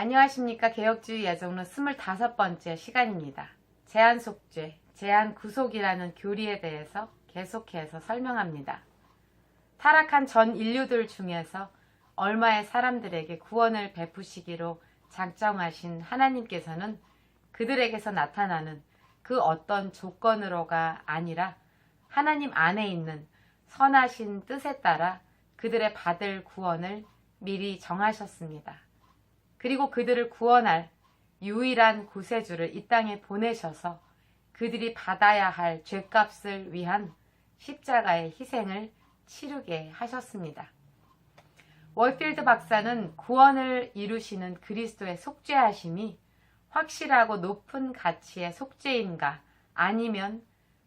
안녕하십니까. 개혁주의 예정론 25번째 시간입니다. 제한 속죄, 제한 구속이라는 교리에 대해서 계속해서 설명합니다. 타락한 전 인류들 중에서 얼마의 사람들에게 구원을 베푸시기로 작정하신 하나님께서는 그들에게서 나타나는 그 어떤 조건으로가 아니라 하나님 안에 있는 선하신 뜻에 따라 그들의 받을 구원을 미리 정하셨습니다. 그리고 그들을 구원할 유일한 구세주를 이 땅에 보내셔서 그들이 받아야 할 죄값을 위한 십자가의 희생을 치르게 하셨습니다. 월필드 박사는 구원을 이루시는 그리스도의 속죄하심이 확실하고 높은 가치의 속죄인가 아니면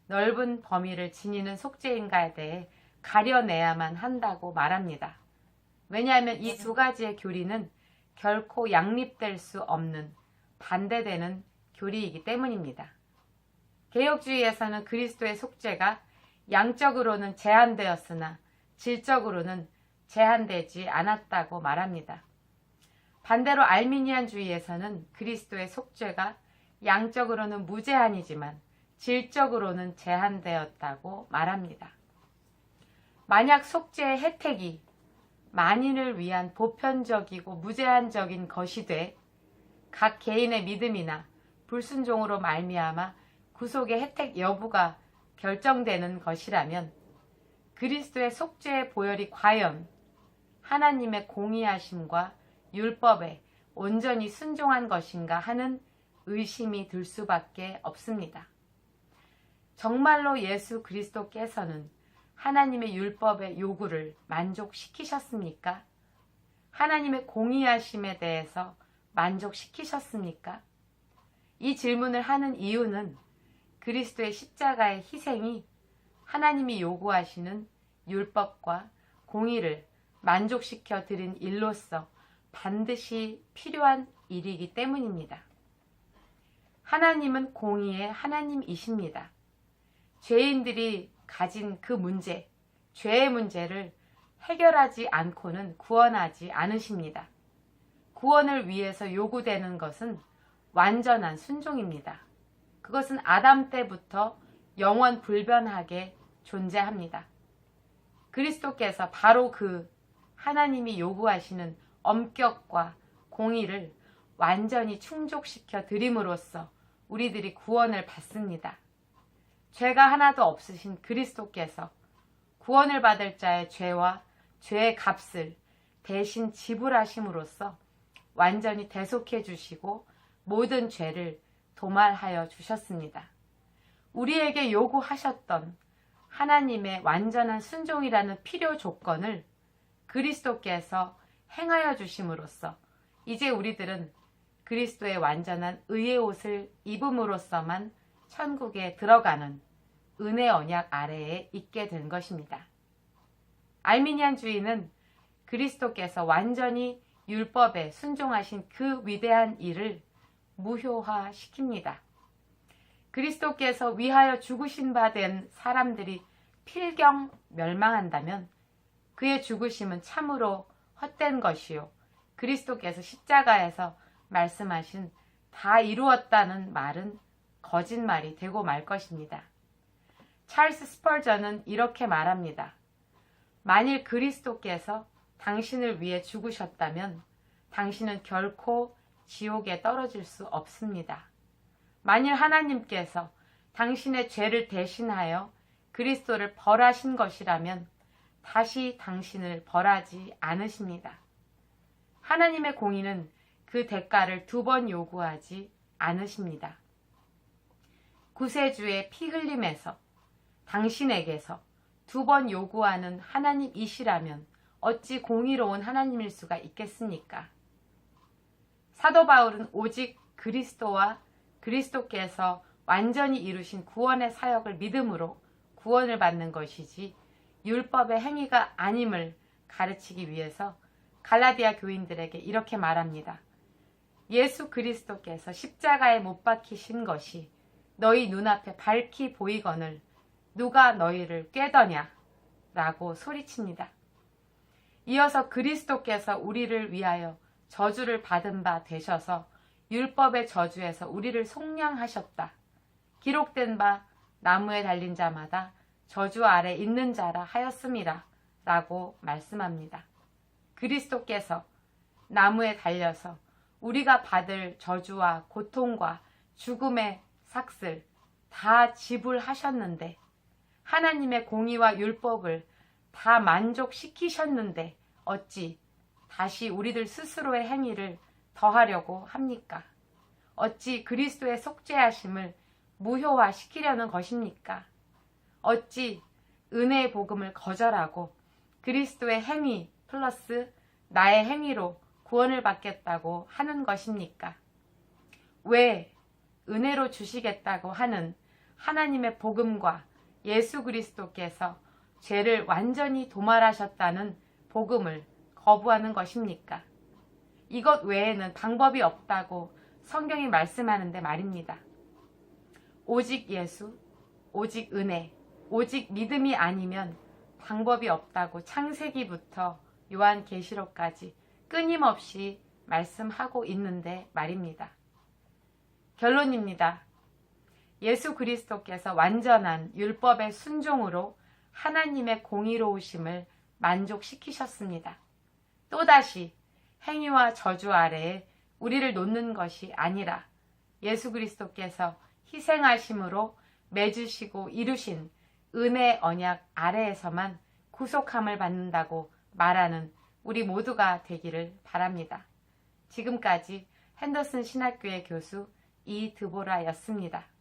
넓은 범위를 지니는 속죄인가에 대해 가려내야만 한다고 말합니다. 왜냐하면 이 두 가지의 교리는 결코 양립될 수 없는 반대되는 교리이기 때문입니다. 개혁주의에서는 그리스도의 속죄가 양적으로는 제한되었으나 질적으로는 제한되지 않았다고 말합니다. 반대로 알미니안주의에서는 그리스도의 속죄가 양적으로는 무제한이지만 질적으로는 제한되었다고 말합니다. 만약 속죄의 혜택이 만인을 위한 보편적이고 무제한적인 것이 돼 각 개인의 믿음이나 불순종으로 말미암아 구속의 혜택 여부가 결정되는 것이라면 그리스도의 속죄의 보혈이 과연 하나님의 공의하심과 율법에 온전히 순종한 것인가 하는 의심이 들 수밖에 없습니다. 정말로 예수 그리스도께서는 하나님의 율법의 요구를 만족시키셨습니까? 하나님의 공의하심에 대해서 만족시키셨습니까? 이 질문을 하는 이유는 그리스도의 십자가의 희생이 하나님이 요구하시는 율법과 공의를 만족시켜 드린 일로서 반드시 필요한 일이기 때문입니다. 하나님은 공의의 하나님이십니다. 죄인들이 가진 그 문제, 죄의 문제를 해결하지 않고는 구원하지 않으십니다. 구원을 위해서 요구되는 것은 완전한 순종입니다. 그것은 아담 때부터 영원 불변하게 존재합니다. 그리스도께서 바로 그 하나님이 요구하시는 엄격과 공의를 완전히 충족시켜 드림으로써 우리들이 구원을 받습니다. 죄가 하나도 없으신 그리스도께서 구원을 받을 자의 죄와 죄의 값을 대신 지불하심으로써 완전히 대속해 주시고 모든 죄를 도말하여 주셨습니다. 우리에게 요구하셨던 하나님의 완전한 순종이라는 필요 조건을 그리스도께서 행하여 주심으로써 이제 우리들은 그리스도의 완전한 의의 옷을 입음으로써만 천국에 들어가는 은혜 언약 아래에 있게 된 것입니다. 알미니안 주의는 그리스도께서 완전히 율법에 순종하신 그 위대한 일을 무효화시킵니다. 그리스도께서 위하여 죽으신 바 된 사람들이 필경 멸망한다면 그의 죽으심은 참으로 헛된 것이요. 그리스도께서 십자가에서 말씀하신 다 이루었다는 말은 거짓말이 되고 말 것입니다. 찰스 스펄전은 이렇게 말합니다. 만일 그리스도께서 당신을 위해 죽으셨다면 당신은 결코 지옥에 떨어질 수 없습니다. 만일 하나님께서 당신의 죄를 대신하여 그리스도를 벌하신 것이라면 다시 당신을 벌하지 않으십니다. 하나님의 공의는 그 대가를 두 번 요구하지 않으십니다. 구세주의 피 흘림에서 당신에게서 두 번 요구하는 하나님이시라면 어찌 공의로운 하나님일 수가 있겠습니까? 사도 바울은 오직 그리스도와 그리스도께서 완전히 이루신 구원의 사역을 믿음으로 구원을 받는 것이지 율법의 행위가 아님을 가르치기 위해서 갈라디아 교인들에게 이렇게 말합니다. 예수 그리스도께서 십자가에 못 박히신 것이 너희 눈앞에 밝히 보이거늘 누가 너희를 꾀더냐? 라고 소리칩니다. 이어서 그리스도께서 우리를 위하여 저주를 받은 바 되셔서 율법의 저주에서 우리를 속량하셨다. 기록된 바 나무에 달린 자마다 저주 아래 있는 자라 하였음이라 라고 말씀합니다. 그리스도께서 나무에 달려서 우리가 받을 저주와 고통과 죽음의 삭슬 다 지불하셨는데 하나님의 공의와 율법을 다 만족시키셨는데 어찌 다시 우리들 스스로의 행위를 더하려고 합니까? 어찌 그리스도의 속죄하심을 무효화시키려는 것입니까? 어찌 은혜의 복음을 거절하고 그리스도의 행위 플러스 나의 행위로 구원을 받겠다고 하는 것입니까? 왜 은혜로 주시겠다고 하는 하나님의 복음과 예수 그리스도께서 죄를 완전히 도말하셨다는 복음을 거부하는 것입니까? 이것 외에는 방법이 없다고 성경이 말씀하는데 말입니다. 오직 예수, 오직 은혜, 오직 믿음이 아니면 방법이 없다고 창세기부터 요한계시록까지 끊임없이 말씀하고 있는데 말입니다. 결론입니다. 예수 그리스도께서 완전한 율법의 순종으로 하나님의 공의로우심을 만족시키셨습니다. 또다시 행위와 저주 아래에 우리를 놓는 것이 아니라 예수 그리스도께서 희생하심으로 맺으시고 이루신 은혜 언약 아래에서만 구속함을 받는다고 말하는 우리 모두가 되기를 바랍니다. 지금까지 핸더슨 신학교의 교수 이드보라였습니다.